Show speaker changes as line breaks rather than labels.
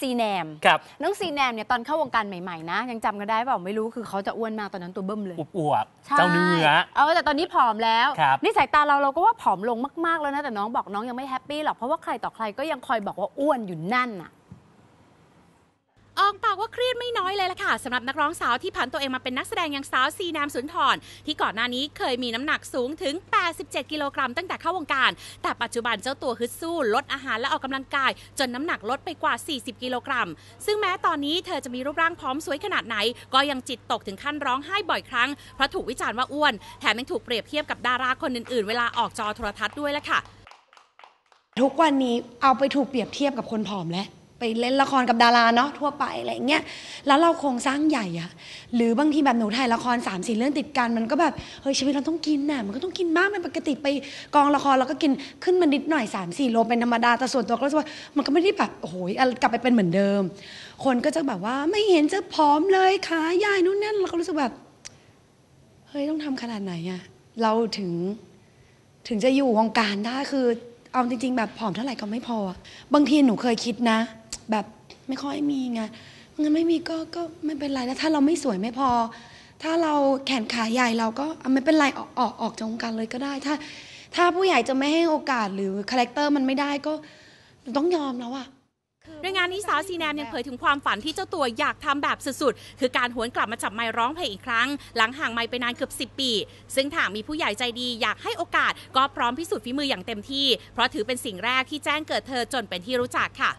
ซีแนม
ครับ
น้องซีแนมเนี่ยตอนเข้าวงการใหม่ๆนะ ยังจำกันได้เปล่าไม่รู้คือเขาจะอ้วนมากตอนนั้นตัวเบิ้มเลย
อุบอวบ
ใช่
เจ้าเนื้อ
เออแต่ตอนนี้ผอมแล้ว
ครับ
นี่สายตาเราเราก็ว่าผอมลงมากๆแล้วนะแต่น้องบอกน้องยังไม่แฮปปี้หรอกเพราะว่าใครต่อใครก็ยังคอยบอกว่าอ้วนอยู่นั่นน่ะ
ออกปากว่าเครียดไม่น้อยเลยล่ะค่ะสำหรับนักร้องสาวที่ผันตัวเองมาเป็นนักแสดงอย่างสาวซีนามสุนทร ที่ก่อนหน้านี้เคยมีน้ำหนักสูงถึง 87 กิโลกรัมตั้งแต่เข้าวงการ แต่ปัจจุบันเจ้าตัวฮึดสู้ลดอาหารและออกกำลังกาย จนน้ำหนักลดไปกว่า 40 กิโลกรัม ซึ่งแม้ตอนนี้เธอจะมีรูปร่างพร้อมสวยขนาดไหน ก็ยังจิตตกถึงขั้นร้องไห้บ่อยครั้งเพราะถูกวิจารณ์ว่าอ้วนแถมยังถูกเปรียบเทียบกับดาราคนอื่นๆ เวลาออกจอโทรทัศน์ด้วยล่ะค่ะ
ทุกวันนี้เอาไปถูกเปรียบเทียบกับคนผอมแล้ว ไปเล่นละครกับดาราเนาะทั่วไปอะไรเงี้ยแล้วเราโครงสร้างใหญ่อะหรือบางทีแบบหนูถ่ายละคร3ามสี่เรื่องติดกันมันก็แบบเฮ้ยชีวิตเราต้องกินน่ะมันก็ต้องกินมากเป็นปกติไปกองละครเราก็กินขึ้นมานิดหน่อย3ามสี่โลเป็นธรรมดาแต่ส่วนตัวก็รู้สึกว่ามันก็ไม่ได้แบบโอ้โหกลับไปเป็นเหมือนเดิม คนก็จะแบบว่าไม่เห็นจะผอมเลยขาใหญ่นู่นนั่นเราก็รู้สึกแบบเฮ้ยต้องทำขนาดไหนอะเราถึงถึงจะอยู่วงการได้คือเอาจริง ๆ แบบผอมเท่าไหร่ก็ไม่พอ บางทีหนูเคยคิดนะ แบบไม่ค่อยมีไงงั้นไม่มีก็ก็ไม่เป็นไรแล้วถ้าเราไม่สวยไม่พอ ถ้าเราแขนขาใหญ่เราก็อะไม่เป็นไรออกออกออกจากวงการเลยก็ได้ ถ้า ถ้าผู้ใหญ่จะไม่ให้โอกาสหรือคาแรคเตอร์มันไม่ได้ก็ต้องยอมแล้วอะ
โดยงานนี้สาวซีแนมยังเผยถึงความฝันที่เจ้าตัวอยากทำแบบสุดๆ คือการหวนกลับมาจับไมค์ร้องเพลงอีกครั้ง หลังห่างไมค์ไปนานเกือบ 10 ปี ซึ่งถ้ามีผู้ใหญ่ใจดีอยากให้โอกาสก็พร้อมพิสูจน์ฝีมืออย่างเต็มที่ เพราะถือเป็นสิ่งแรกที่แจ้งเกิดเธอจนเป็นที่รู้จักค่ะ